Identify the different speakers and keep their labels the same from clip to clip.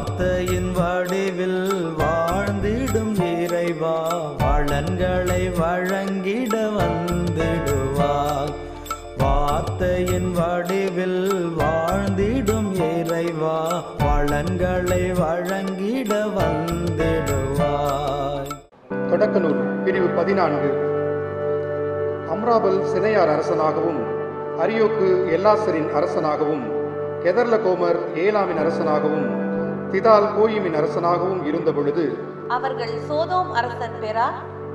Speaker 1: வார்த்தையின் வடிவில் வாழ்ந்திடும் இறைவா வளன்களை வழங்கிட வந்திடுவார் வார்த்தையின் வடிவில் வாழ்ந்திடும் இறைவா வளன்களை வழங்கிட வந்திடுவாய்.
Speaker 2: தொடக்கனூர் பிரிவு பதினான்கு. அம்ராபல் சிதையார் அரசனாகவும் அரியோக்கு எல்லாசரின் அரசனாகவும் கெதர்லகோமர் ஏலாமின் அரசனாகவும் திதால் கோயிமின் அரசனாகவும் இருந்த பொழுது
Speaker 3: அவர்கள் சோதோம் அரசன் பெரா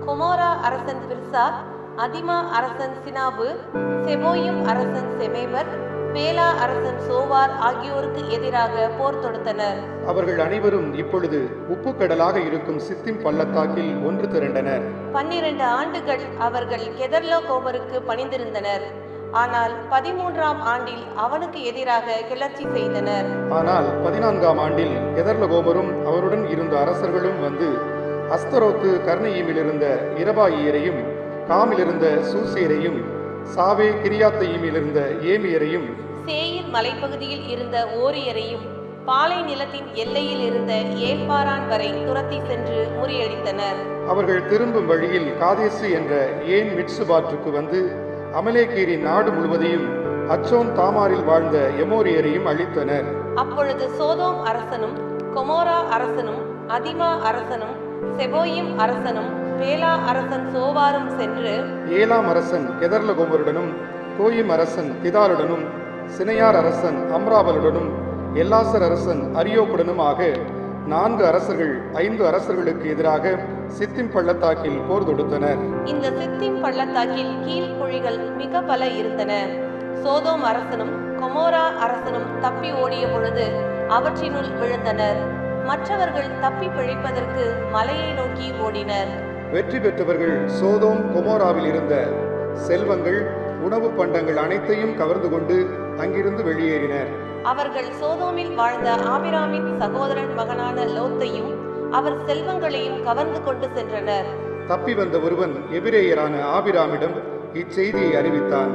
Speaker 3: கொமோரா அரசன் பிர்சா அதிமா அரசன் சினாபு செபோயும் அரசன் செமேபர் பேலா அரசன் சோவார் ஆகியோருக்கு எதிராக போர் தொடுத்தனர்.
Speaker 2: அவர்கள் அனைவரும் இப்பொழுது உப்புக்கடலாக இருக்கும் சித்திம் பள்ளத்தாக்கில் ஒன்று திரண்டனர்.
Speaker 3: பன்னிரண்டு ஆண்டுகள் அவர்கள் கெதர்லோ கோமருக்கு பணிந்திருந்தனர். ஆனால் பதிமூன்றாம் ஆண்டில் அவனுக்கு எதிராக கிளர்ச்சி செய்தனர்.
Speaker 2: ஆனால் பதினான்காம் ஆண்டில் கெதர்லகோமரும் அவருடன் இருந்த அரசர்களும் வந்து அஸ்தரோத்து கர்ணியிமில் இருந்த இரபாயியரையும் காமிலிருந்த சூசேரையும் சாவே கிரியாத்தையுமில் இருந்த ஏமியரையும்
Speaker 3: சேயிர் மலைப்பகுதியில் இருந்த ஓரியரையும் பாலை நிலத்தின் எல்லையில் இருந்த ஏல்பாரான் வரை துரத்தி சென்று முறியடித்தனர்.
Speaker 2: அவர்கள் திரும்பும் வழியில் காதேசு என்ற ஏன் மிட்சுபாற்றுக்கு வந்து அமலேக்கீரின் நாடு முழுவதையும் அச்சோன் தாமாரில் வாழ்ந்த எமோரியரையும் அழித்தனர்.
Speaker 3: அப்பொழுது சோதோம் அரசனும் கொமோரா அரசனும் அதிமா அரசனும் செபோயிம் அரசனும் பேலா அரசன் சோவாரும் சென்று
Speaker 2: ஏலாம் அரசன் கெதர்லகோமருடனும் கோயிம் அரசன் திதாருடனும் சினையார் அரசன் அம்ராவலுடனும் எல்லாசர் அரசன் அரியோக்குடனும் ஆக நான்கு அரசர்கள் ஐந்து அரசர்களுக்கு எதிராக சித்திம் பள்ளத்தாக்கில் போர் தொடுத்தனர்.
Speaker 3: இந்த சித்திம் பள்ளத்தாக்கில் கீழ்குழிகள் மிக பல இருந்தன. சோதோம் அரசனும் கொமோரா அரசனும் தப்பி ஓடிய பொழுது அவற்றினுள் விழுந்தனர். மற்றவர்கள் தப்பி பிழைப்பதற்கு மலையை நோக்கி ஓடினர்.
Speaker 2: வெற்றி பெற்றவர்கள் சோதோம் கொமோராவில் இருந்த செல்வங்கள் உணவு பண்டங்கள் அனைத்தையும் கவர்ந்து கொண்டு அங்கிருந்து வெளியேறினர்.
Speaker 3: அவர்கள் சோதோமில் வாழ்ந்த ஆபிராமின் சகோதரன் மகனான லோத்தையும் அவர் செல்வங்களையும் கவர்ந்து கொண்டு சென்றனர்.
Speaker 2: தப்பி வந்த ஒருவன் எபிரேயரான ஆபிராமிடம் இச்செய்தியை அறிவித்தான்.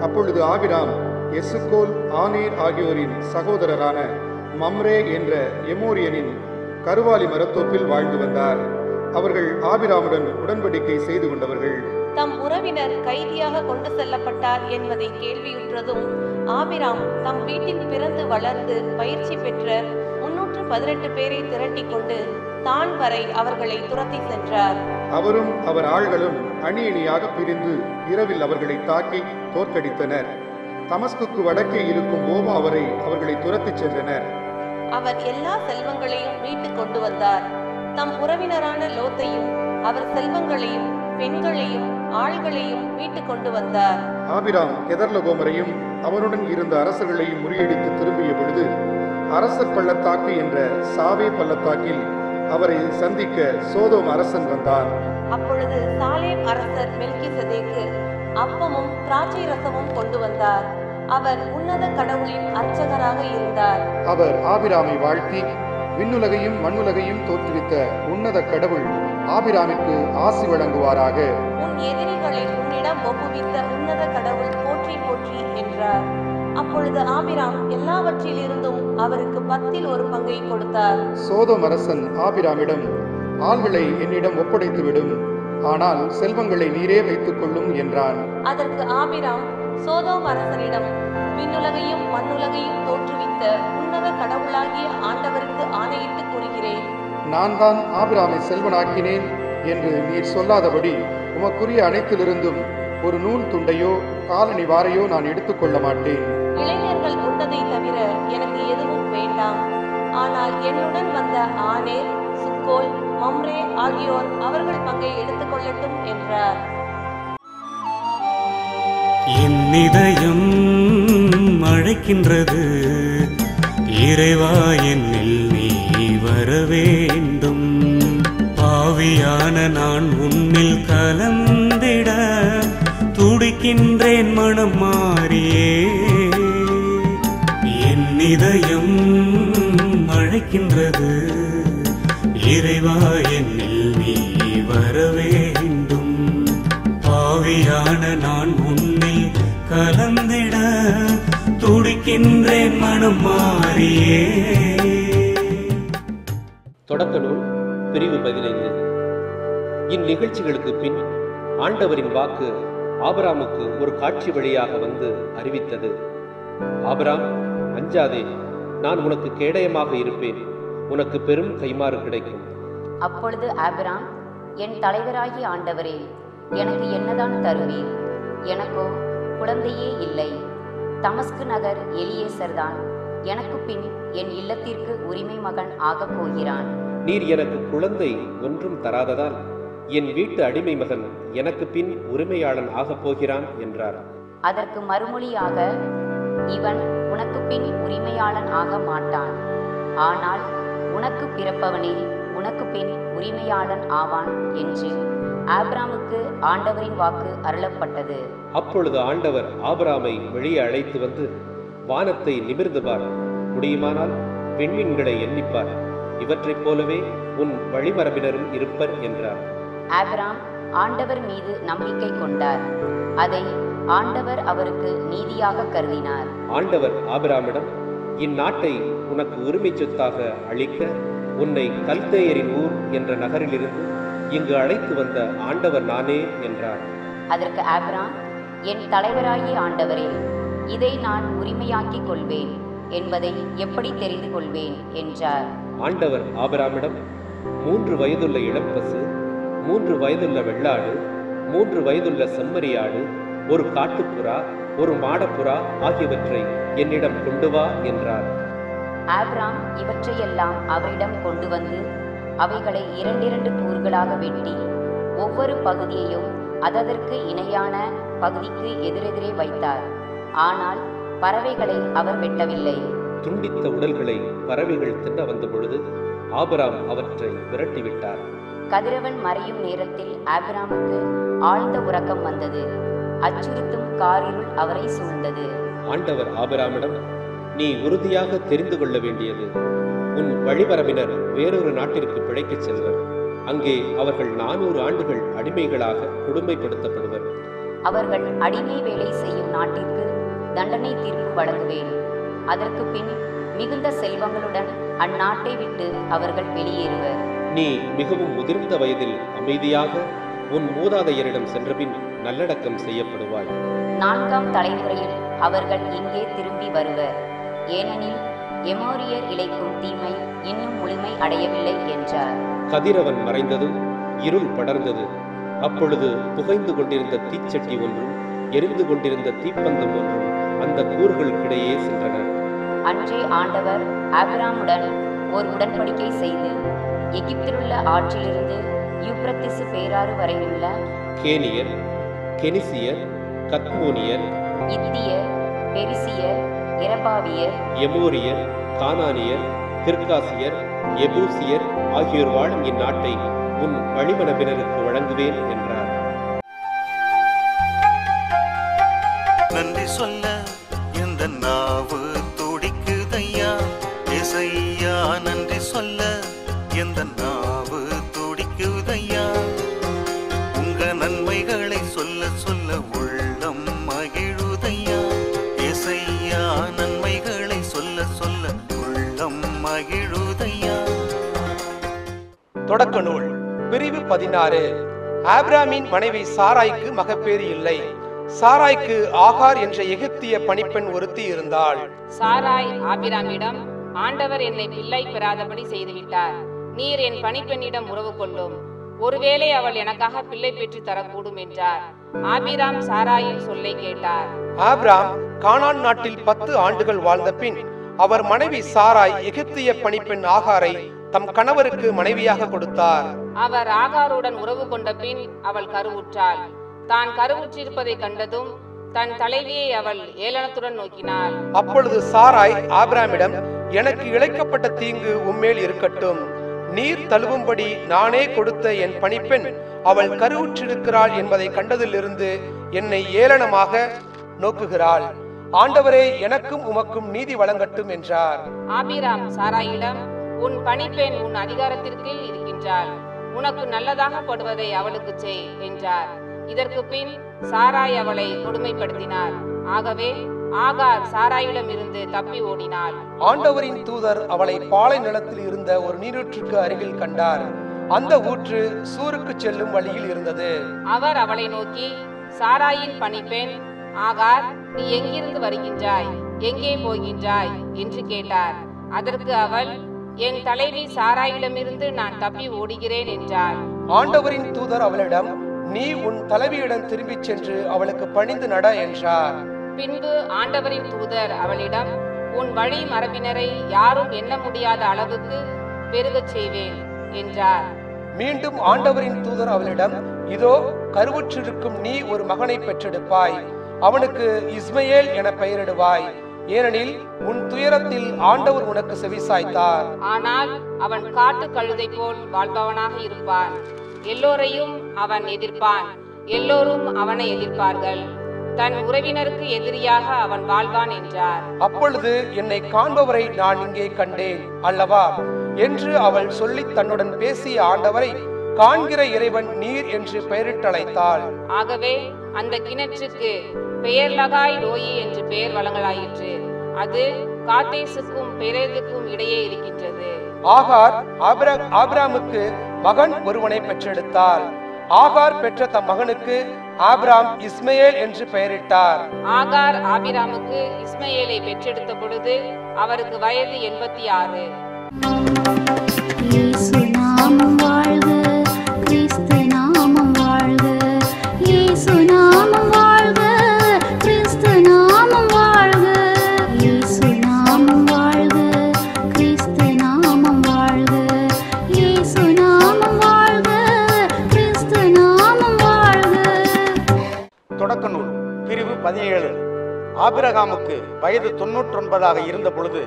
Speaker 2: அப்பொழுது ஆபிராம் எசுகோல் ஆனேர் ஆகியோரின் சகோதரரான மம்ரே என்ற எமோரியனின் கருவாலி மரத்தோப்பில் வாழ்ந்து வந்தார். அவர்கள் ஆபிராமுடன் உடன்படிக்கை செய்து கொண்டவர்கள்.
Speaker 3: தம் உறவினர் கைதியாக கொண்டு செல்லப்பட்டார் என்பதை கேள்வியுற்றதும் ஆபிராம் தம் வீட்டில் பிறந்து வளர்ந்து பயிற்சி பெற்ற முன்னூற்று பதினெட்டு பேரை திரட்டிக் கொண்டு தான் வரை அவர்களை துரத்தி சென்றார்.
Speaker 2: அவரும் அவர் ஆள்களும் அணி அணியாக பிரிந்து இரவில் அவர்களை தாக்கி தோற்கடித்தனர். தமஸ்குக்கு வடக்கே இருக்கும் ஓவா வரை அவர்களை துரத்திச் சென்றனர்.
Speaker 3: அவர் எல்லா செல்வங்களையும் மீட்டுக் கொண்டு வந்தார். தம் உறவினரான லோத்தையும் அவர் செல்வங்களையும் பெண்களையும் ஆள்களையும் மீட்டுக் கொண்டு வந்தார்.
Speaker 2: ஆபிராம் கெதர்லகோமரையும் அவனுடன் இருந்த அரசர்களையும் முறியடித்து திரும்பிய பொழுது அரசர் பள்ளத்தாக்கு என்ற சாவே பள்ளத்தாக்கில் அவரை சந்திக்க சோதோம் அரசன் வந்தான்.
Speaker 3: அப்பொழுது சாலேம் அரசர் மெல்கிசதேக்கு அப்பமும் திராட்சை ரசமும் கொண்டு வந்தார். அவர் உன்னத கடவுளின் அர்ச்சகராக இருந்தார்.
Speaker 2: அவர் ஆபிராமை வாழ்த்தி விண்ணுலகையும் மண்ணுலகையும் தோற்றுவித்த உன்னத கடவுள் ஆபிராமிற்கு ஆசி வழங்குவாராக.
Speaker 3: உன் எதிரிகளை உன்னிடம் ஒப்புவித்த உன்னத கடவுள் போற்றி போற்றி என்றார். அப்பொழுது ஆபிராம் எல்லாவற்றிலிருந்தும் அவருக்கு பத்தில் ஒரு பங்கை கொடுத்தார்.
Speaker 2: சோதோம் அரசன் ஆபிராமிடம் ஆள்களை என்னிடம் ஒப்படைத்துவிடும். ஆனால் செல்வங்களை நீரே வைத்துக் கொள்ளும் என்றான்.
Speaker 3: அதற்கு ஆபிராம் சோதோம் அரசனிடம் விண்ணுலகையும் மண்ணுலகையும் தோற்றுவித்த உன்னத கடவுளாகிய ஆண்டவருக்கு ஆணையிட்டு கூறுகிறேன்.
Speaker 2: நான் தான் ஆபிராமை செல்வனாக்கினேன் என்று நீர் சொல்லாதபடி உமக்குரிய அனைத்திலிருந்தும் ஒரு நூல் துண்டையோ காலணி வாரையோ நான் எடுத்துக்கொள்ள மாட்டேன்.
Speaker 3: இளைஞர்கள் உண்டதை தவிர எனக்கு எதுவும் வேண்டாம். ஆனால் என்னுடன் வந்த ஆனேர் சுக்கோல் மம்ரே ஆகியோர் அவர்கள் பங்கை எடுத்துக்கொள்ளட்டும் என்றார்.
Speaker 4: என் இதயம் அழைக்கின்றது. இறைவா வர வேண்டும். பாவியான நான் உன்னில் கலந்திட துடிக்கின்றேன் மனம் மாறியே. என் இதயம் அழைக்கின்றது. இறைவா என்னில் நீ வர வேண்டும். பாவியான நான் உன்னில் கலந்திட துடிக்கின்றேன் மனம் மாறியே.
Speaker 5: தொடக்க நூல் பிரிவு பதினைந்து. இந்நிகழ்ச்சிகளுக்கு பின் ஆண்டவரின் வாக்கு ஆபராமுக்கு ஒரு காட்சி வழியாக வந்து அறிவித்தது. ஆபராம் அஞ்சாதே நான் உனக்கு கேடயமாக இருப்பேன். உனக்கு பெரும் கைமாறு கிடைக்கும்.
Speaker 6: அப்பொழுது ஆபராம் என் தலைவராகி ஆண்டவரே எனக்கு என்னதான் தருவீர்? எனக்கோ குழந்தையே இல்லை. தமஸ்கு நகர் எலியேசர்தான் எனக்கு பின் என் இல்லத்திற்கு உரிமை மகன் ஆகப் போகிறான்.
Speaker 5: நீர் எனக்கு குழந்தை ஒன்றும் தராததால் என் வீட்டு அடிமை மகன் எனக்கு பின் உரிமையாளன் ஆகப் போகிறான் என்றார்.
Speaker 6: அதற்கு மறுமொழியாக இவன் உனக்கு பின் உரிமையாளன் ஆக மாட்டான். ஆனால் உனக்கு பிறப்பவனே உனக்கு பின் உரிமையாளன் ஆவான் என்று ஆபிராமுக்கு ஆண்டவரின் வாக்கு அருளப்பட்டது.
Speaker 5: அப்பொழுது ஆண்டவர் ஆபிராமை வெளியே அழைத்து வந்து வானத்தை நிமிர்ந்து பார். முடியுமானால் பெண்மீன்களை எண்ணிப்பார். இவற்றைப் போலவே உன் வழிமரபினரும் இருப்பர் என்றார்.
Speaker 6: ஆபிராம் ஆண்டவர் மீது நம்பிக்கை கொண்டார். அதை ஆண்டவர் அவருக்கு நீதியாக கருதினார்.
Speaker 5: ஆண்டவர் ஆபிராமிடம் இந்நாட்டை உனக்கு உரிமை சொத்தாக அளிக்க உன்னை கல்தேயரின் ஊர் என்ற நகரிலிருந்து இங்கு அழைத்து வந்த ஆண்டவர் நானே என்றார்.
Speaker 6: அதற்கு ஆபிராம் என் தலைவராகிய ஆண்டவரே இதை நான் உரிமையாக்கிக் கொள்வேன் என்பதை எப்படி தெரிந்து கொள்வேன் என்றார்.
Speaker 5: ஆண்டவர் ஆபராமிடம் மூன்று வயதுள்ள இளம்பசு மூன்று வயதுள்ள வெள்ளாடு மூன்று வயதுள்ள செம்மறியாடு ஒரு காட்டுப்புறா ஒரு மாடப்புறா ஆகியவற்றை என்னிடம் கொண்டு வா என்றார்.
Speaker 6: ஆப்ராம் இவற்றையெல்லாம் அவரிடம் கொண்டு வந்து அவைகளை இரண்டிரண்டு கூறுகளாக வெட்டி ஒவ்வொரு பகுதியையும் அததற்கு இணையான பகுதிக்கு எதிரெதிரே வைத்தார். ஆனால் பறவைகளை அவர் வெட்டவில்லை.
Speaker 5: துண்டித்த உடல்களை பறவைகள் தின்ன வந்த பொழுது ஆபிராம் அவற்றை விரட்டிவிட்டார்.
Speaker 6: கதிரவன் மறையும் நேரத்தில் ஆபிராமுக்கு ஆழ்ந்த உறக்கம் வந்தது. அச்சுறுத்தும் காரிருள் அவரை சூழ்ந்தது.
Speaker 5: ஆண்டவர் ஆபிராமிடம் நீ உறுதியாக தெரிந்து கொள்ள வேண்டியது. உன் வழிமரபினர் வேறொரு நாட்டிற்கு பிழைக்கச் செல்வர். அங்கே அவர்கள் நானூறு ஆண்டுகள் அடிமைகளாக கொடுமைப்படுத்தப்படுவர்.
Speaker 6: அவர்கள் அடிமை வேலை செய்யும் நாட்டிற்கு தண்டனை தீர்ப்பு வழங்குவேன். அதற்கு பின் மிகுந்த செல்வங்களுடன் அந்நாட்டை விட்டு அவர்கள் வெளியேறுவர்.
Speaker 5: நீ மிகவும் முதிர்ந்த வயதில் அமைதியாக உன் மூதாதையரிடம் சென்றபின் நல்லடக்கம் செய்யப்படுவாய்.
Speaker 6: நான்காம் தலைமுறையில் அவர்கள் இங்கே திரும்பி வருவர். ஏனெனில் எமோரியர் இழைக்கும் தீமை இன்னும் முழுமை அடையவில்லை என்றார்.
Speaker 5: கதிரவன் மறைந்ததும் இருள் படர்ந்தது. அப்பொழுது புகைந்து கொண்டிருந்த தீச்சட்டி ஒன்றும் எரிந்து கொண்டிருந்த தீப்பந்தம் ஒன்றும் அந்த கூறுகளுக்கிடையே சென்றன.
Speaker 6: அன்றே ஆண்டவர் ஆபிராமுடன் ஒரு உடன்படிக்கை செய்து எகிப்திலுள்ள ஆற்றிலிருந்து யூப்ரத்திசு பேராறு வரையுள்ள
Speaker 5: கேனியர் கெனிசியர் கத்மோனியர்
Speaker 6: இத்தியர் பெரிசியர் இரபாவியர்
Speaker 5: எமோரியர் கானானியர் கிர்காசியர் எபூசியர் ஆகியோர் வாழும் இந்நாட்டை உன் வழிமரபினருக்கு வழங்குவேன் என்றார்.
Speaker 7: நன்றி சொல்ல எந்த நாவு நாவு துடிக்குதையா? உங்க நன்மைகளை சொல்ல சொல்ல உள்ளம் மகிழுதையா? இசையா நன்மைகளை சொல்ல சொல்ல உள்ளம் மகிழுதையா?
Speaker 8: தொடக்க நூல் பிரிவு பதினாறு. ஆபிராமின் மனைவி சாராய்க்கு மகப்பேறு இல்லை. சாராய்க்கு ஆகார் என்ற எகிப்திய பணிப்பெண் ஒருத்தி இருந்தாள்.
Speaker 9: சாராய் ஆபிராமிடம் ஆண்டவர் என்னை பிள்ளை பெறாதபடி செய்துவிட்டார். நீர் என் பணிப்பெண்ணிடம் உறவு கொள்ளும். ஒருவேளை அவள் எனக்காக பிள்ளை பெற்று தரக்கூடும் என்றார். ஆபிராம் சாராயின் சொல்லை கேட்டார்.
Speaker 8: ஆபிராம் கானான் நாட்டில் பத்து ஆண்டுகள் வாழ்ந்த பின் அவர் மனைவி சாராய் எகிப்திய பணிப்பெண் ஆகாரை தம் கணவருக்கு மனைவியாக கொடுத்தார்.
Speaker 9: அவர் ஆகாருடன் உறவு கொண்ட பின் அவள் கருவுற்றாள். தான் கருவுற்றிருப்பதை கண்டதும் தன் தலைவியை அவள் ஏளனத்துடன் நோக்கினாள்.
Speaker 8: அப்பொழுது சாராய் ஆபிராமிடம் எனக்கு இழைக்கப்பட்ட தீங்கு உம்மேல் இருக்கட்டும். நீர் தழுவும்படி நானே கொடுத்த என் பணிப்பெண் அவள் கருவுற்றிருக்கிறாள் என்பதை கண்டதிலிருந்து என்னை ஏளனமாக நோக்குகிறாள். ஆண்டவரே எனக்கும் உமக்கும் நீதி வழங்கட்டும் என்றார்.
Speaker 9: ஆபிராம் சாராயிடம் உன் பணிப்பெண் உன் அதிகாரத்திற்கு இருக்கின்றாள். உனக்கு நல்லதாக படுவதை அவளுக்கு செய் என்றார். இதற்கு பின் சாராய் அவளை கொடுமைப்படுத்தினார். ஆகவே ஆகார் சாராயிடம் இருந்து தப்பி ஓடினாள்.
Speaker 8: ஆண்டவரின் தூதர் அவளை பாலை நிலத்தில் இருந்த ஒரு நீரூற்றுக்கு அருகில் கண்டார். அந்த ஊற்று சூருக்கு செல்லும் வழியில் இருந்தது.
Speaker 9: அவர் அவளை நோக்கி சாராயின் பணிப்பெண் ஆகார் நீ எங்கிருந்து வருகின்றாய்? எங்கே போகின்றாய்? என்று கேட்டார். அதற்கு அவள் என் தலைவி சாராயிடமிருந்து நான் தப்பி ஓடுகிறேன் என்றாள்.
Speaker 8: ஆண்டவரின் தூதர் அவளிடம் நீ உன் தலைவியிடம் திரும்பிச் சென்று அவளுக்கு பணிந்து நட என்றார்.
Speaker 9: பின்பு ஆண்டவரின் தூதர் அவளிடம் உன் வழி மரபினரை யாரும் எண்ண முடியாத அளவுக்கு பெருகச் செய்வேன் என்றார்.
Speaker 8: மீண்டும் ஆண்டவரின் தூதர் அவளிடம் இதோ கருவுற்றிருக்கும் நீ ஒரு மகனை பெற்றெடுப்பாய். அவனுக்கு இஸ்மையேல் என பெயரிடுவாய். ஏனெனில் உன் துயரத்தில் ஆண்டவர் உனக்கு செவிசாய்த்தார்.
Speaker 9: ஆனால் அவன் காட்டு கழுதை போல் வாழ்பவனாக இருப்பான். எல்லோரையும் அவன் எதிர்ப்பான். எல்லோரும் அவனை எதிர்ப்பார்கள். தன் உறவினருக்கு எதிரியாக அவன் வாழ்வான் என்றார்.
Speaker 8: அப்பொழுது என்னை காண்பவரை நான் இங்கே கண்டேன் அல்லவா? என்று அவள் சொல்லி தன்னுடன் பேசிய ஆண்டவரை காண்கிற இறைவன் நீர் என்று பெயரிட்டழைத்தாள்.
Speaker 9: ஆகவே அந்த கிணற்றுக்கு பெயர் லகாய் ரோயி என்று பெயர் வழங்கலாயிற்று. அது காத்தேசுக்கும் பெரேதுக்கும் இடையே இருக்கின்றது.
Speaker 8: ஆகார் ஆபிர ஆபிராமுக்கு மகன் ஒருவனை பெற்றெடுத்தாள். ஆகார் பெற்ற தம் மகனுக்கு ஆபிராம் இஸ்மையேல் என்று பெயரிட்டார்.
Speaker 9: ஆகார் ஆபிராமுக்கு இஸ்மையேலை பெற்றெடுத்த பொழுது அவருக்கு வயது எண்பத்தி ஆறு.
Speaker 10: ஆபிரகாமுக்கு வயது தொன்னூற்றொன்பதாக இருந்த பொழுது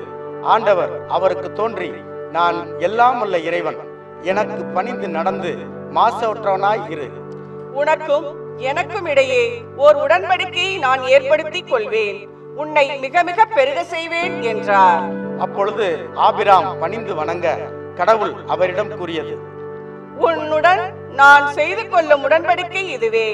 Speaker 10: ஆண்டவர் அவருக்கு தோன்றி நான் எல்லாம் வல்ல இறைவன். எனக்கு பணிந்து நடந்து மாசற்றவனாய் இரு.
Speaker 11: உனக்கும் எனக்கும் இடையே ஓர் உடன்படிக்கையை நான் ஏற்படுத்திக் கொள்வேன். உன்னை மிக மிக பெருக செய்வேன் என்றார்.
Speaker 10: அப்பொழுது ஆபிராம் பணிந்து வணங்க கடவுள் அவரிடம் கூறியது
Speaker 11: உன்னுடன் நான் செய்து கொள்ளும் உடன்படிக்கை இதுவே.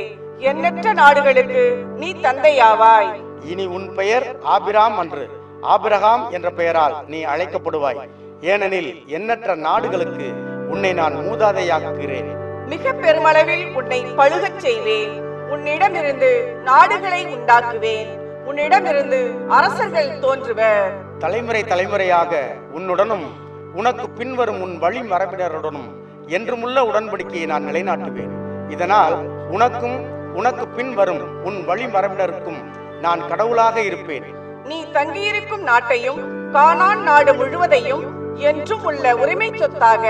Speaker 11: எண்ணற்ற நாடுகளுக்கு நீ தந்தையாவாய்.
Speaker 10: இனி உன் பெயர் ஆபிராம் அன்று. ஆபிரகாம் என்ற பெயரால் நீ அழைக்கப்படுவாய். ஏனெனில் எண்ணற்ற நாடுகளுக்கு உன்னை நான் மூதாதையாக்குகிறேன்.
Speaker 11: மிக பெருமளவில் உன்னை பழுகச் செய்வேன். உன்னிடமிருந்து நாடுகளை உண்டாக்குவேன். உன்னிடமிருந்து அரசர்கள் தோன்றுவர்.
Speaker 10: தலைமுறை தலைமுறையாக உன்னுடனும் உனக்கு பின்வரும் உன் வழி மரபினருடனும் என்றுமுள்ள உடன்படிக்கையை நான் நிலைநாட்டுவேன். இதனால் உனக்கும் உனக்கு பின் வரும் உன் வழி மரபினருக்கும் நான் கடவுளாக இருப்பேன்.
Speaker 11: நீ தங்கியிருக்கும் நாட்டையும் கானான் நாடு முழுவதையும் என்றும் உள்ள உரிமை சொத்தாக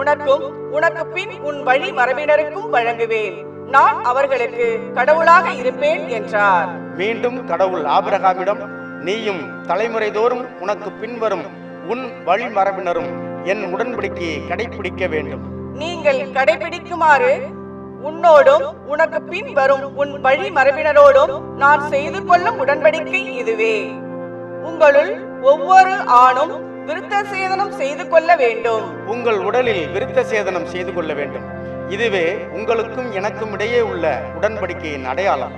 Speaker 11: உனக்கும் உனக்கு பின் உன் வழி மரபினருக்கும் வழங்குவேன். நான் அவர்களுக்கு கடவுளாக இருப்பேன் என்றார்.
Speaker 10: மீண்டும் கடவுள் ஆபிரகாமிடம் நீயும் தலைமுறை தோறும் உனக்கு பின்வரும் உன் வழி மரபினரும் என் உடன்படிக்கையை கடைபிடிக்க வேண்டும்.
Speaker 11: நீங்கள் கடைபிடிக்குமாறு உன்னோடும் உனக்கு பின் வரும் உன் வழி மரபினரோடும் நான் செய்து கொள்ளும் உடன்படிக்கை இதுவே. உங்களுள் ஒவ்வொரு ஆணும் விருத்த சேதனம் செய்து கொள்ள வேண்டும்.
Speaker 10: உங்கள் உடலில் விருத்த சேதனம் செய்து கொள்ள வேண்டும். இதுவே உங்களுக்கும் எனக்கும் இடையே உள்ள உடன்படிக்கையின் அடையாளம்.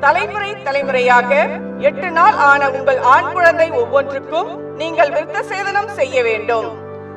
Speaker 11: தலைமுறை தலைமுறையாக எட்டு நாள் ஆன உங்கள் ஆண் குழந்தை ஒவ்வொன்றுக்கும் நீங்கள் விருத்த சேதனம் செய்ய வேண்டும்.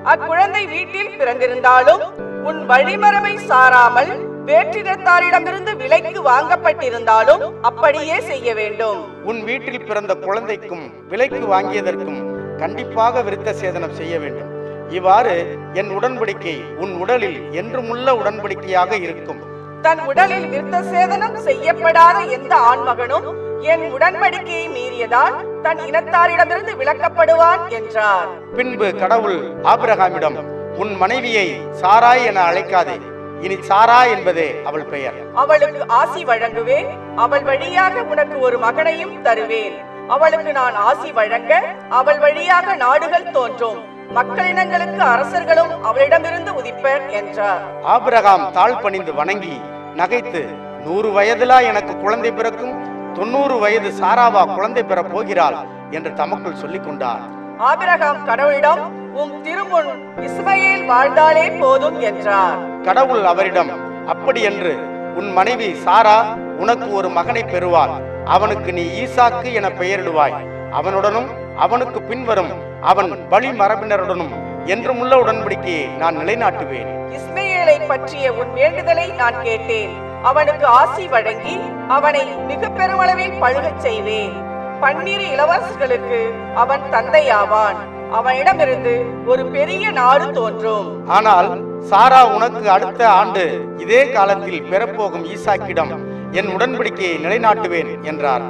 Speaker 11: அக்குழந்தை வீட்டில் பிறந்திருந்தாலும் உன் வழிமரபை சாராமல் வேற்றினத்தாரிடமிருந்து விலைக்கு வாங்கப்பட்டிருந்தாலும் அப்படியே செய்ய வேண்டும்.
Speaker 10: உன் வீட்டில் பிறந்த குழந்தைக்கும் விலைக்கு வாங்கியதற்கும் கண்டிப்பாக விருத்த சேதனம் செய்ய வேண்டும். இவ்வாறு என் உடன்படிக்கை உன் உடலில் என்றுமுள்ள உடன்படிக்கையாக இருக்கும்.
Speaker 11: தன் உடலில் விருத்த சேதனம் செய்யப்படாத எந்த ஆண்மகனும் என் உடன்படிக்கையை மீறியதால் தன் இனத்தாரிடமிருந்து விலக்கப்படுவான் என்றார்.
Speaker 10: பின்பு கடவுள் ஆபிரகாமிடம் உன் மனைவியை சாராய் என அழைக்காதே. இனி சாரா என்பதே அவள் பெயர்.
Speaker 11: அவளுக்கு ஆசி வழங்குவேன். அவள் வழியாக உனக்கு ஒரு மகனையும் தருவேன். அவளுக்கு நான் ஆசி வழங்க அவள் வழியாக நாடுகள் தோன்றும். மக்களினங்களுக்கு அரசர்களும் அவளிடமிருந்து உதிப்பர் என்றார்.
Speaker 10: ஆபிரகாம் தாழ் பணிந்து வணங்கி நகைத்து நூறு வயதிலா எனக்கு குழந்தை பிறக்கும்? தொண்ணூறு வயது சாராவா குழந்தை பெறப் போகிறாள்? என்று தமக்குள் சொல்லிக் கொண்டார்
Speaker 11: ஆபிரகாம் கடவுளிடம் உம் திருமுன் இஸ்மயேல் வாழ்ந்தாலே போதும் என்றார்.
Speaker 10: கடவுள் அவரிடம் அப்படி என்று உன் மனைவி சாரா உனக்கு ஒரு மகனை பெறுவாள். அவனுக்கு நீ ஈசாக்கு என பெயரிடுவாய். அவனுடனும் அவனுக்கு பின்வரும் அவன் வழி மரபினருடனும் என்றுமுள்ள உடன்படிக்கையை நான் நிலைநாட்டுவேன்.
Speaker 11: இஸ்மயேலை பற்றிய உன் வேண்டுதலை நான் கேட்டேன். அவனுக்கு ஆசி வழங்கி அவனை மிக பெருமளவில் பழுகச் செய்வேன். பன்னிரு இளவரசர்களுக்கு அவன் தந்தையாவான். அவனிடமிருந்து ஒரு பெரிய நாடு தோன்றும்.
Speaker 10: ஆனால் சாரா உனக்கு அடுத்த ஆண்டு இதே காலத்தில் பெறப்போகும் ஈசாக்கிடம் என் உடன்படிக்கையை நிலைநாட்டுவேன் என்றார்.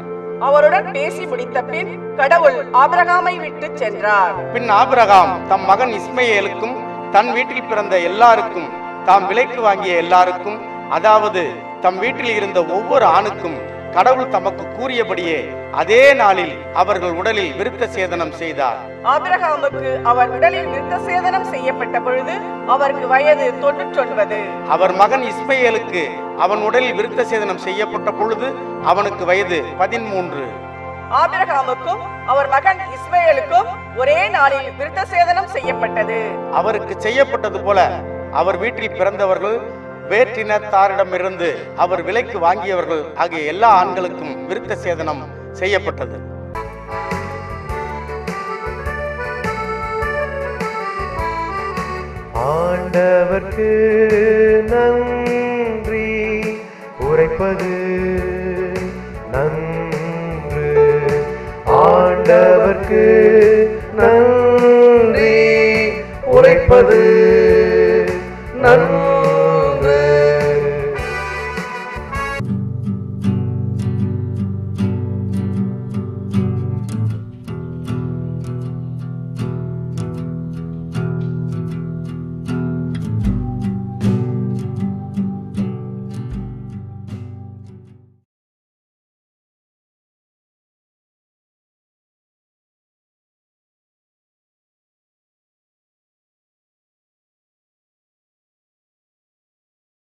Speaker 11: அவருடன் பேசி முடித்த பின் கடவுள் ஆபிரகாமை விட்டு சென்றார்.
Speaker 10: பின் ஆபிரகாம் தம் மகன் இஸ்மையேலுக்கும் தன் வீட்டில் பிறந்த எல்லாருக்கும் தாம் விலைக்கு வாங்கிய எல்லாருக்கும் அதாவது தம் வீட்டில் இருந்த ஒவ்வொரு ஆணுக்கும் கடவுள் தமக்கு கூறியபடியே அதே நாளில் அவர்கள் உடலில் விருத்த சேதனம் செய்தார்.
Speaker 11: ஆபிரகாமுக்கு அவர் உடலில் விருத்த சேதனம் செய்யப்பட்ட பொழுது அவருக்கு வயது தொன்னூற்றொன்பது.
Speaker 10: அவர் மகன் இஸ்மையேலுக்கு அவன் உடலில் விருத்த சேதனம் செய்யப்பட்ட பொழுது அவனுக்கு வயது பதிமூன்று.
Speaker 11: ஆபிரகாமுக்கும் அவர் மகன் இஸ்மேலுக்கும் ஒரே நாளில் விருத்த சேதனம் செய்யப்பட்டது.
Speaker 10: அவருக்கு செய்யப்பட்டது போல அவர் வீட்டில் பிறந்தவர்கள் வேற்றினத்தாரிடமிருந்து அவர் விலைக்கு வாங்கியவர்கள் ஆகிய எல்லா ஆண்களுக்கும் விருத்த சேதனம் செய்யப்பட்டது.
Speaker 12: ஆண்டவர்க்கு நன்றி. உரைப்பது நன்று. ஆண்டவர்க்கு நன்றி. உரைப்பது நன்று.